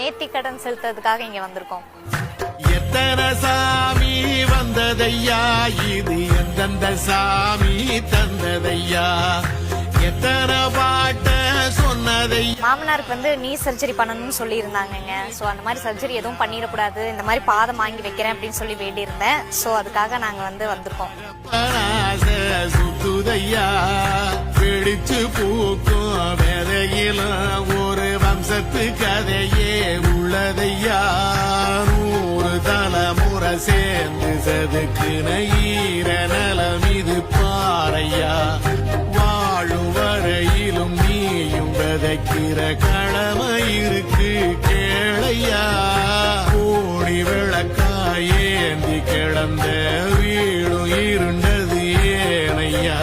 நேர்த்தி கடன் செலுத்துறதுக்காக இங்க வந்திருக்கோம். எத்தனை சாமி வந்ததையா? இது எந்தெந்த சாமி தந்ததையா? எத்தனை பாட்ட சொன்னதையா? மாமனாருக்கு வந்து நீ சர்ஜரி பண்ணணும்னு சொல்லி இருந்தாங்கங்க ஸோ அந்த மாதிரி சர்ஜரி எதுவும் பண்ணிடக்கூடாது. இந்த மாதிரி பாதம் வாங்கி வைக்கிறேன் அப்படின்னு சொல்லி வேண்டியிருந்தேன். ஸோ அதுக்காக நாங்கள் வந்து வந்திருக்கோம். சுத்துதையா? பிடிச்சு ஒரு காலத்து கதையே உள்ளதையா நூறு தலைமுறை சேர்ந்து செதுக்குன ஈர நலம் இது பாறையா? வாழும் வரையிலும் நீயும் விதைக்கிற கடமை இருக்கு கேளையா? கோடி விளக்காய் ஏந்தி கிடந்த வீடும் இருண்டது ஏனையா?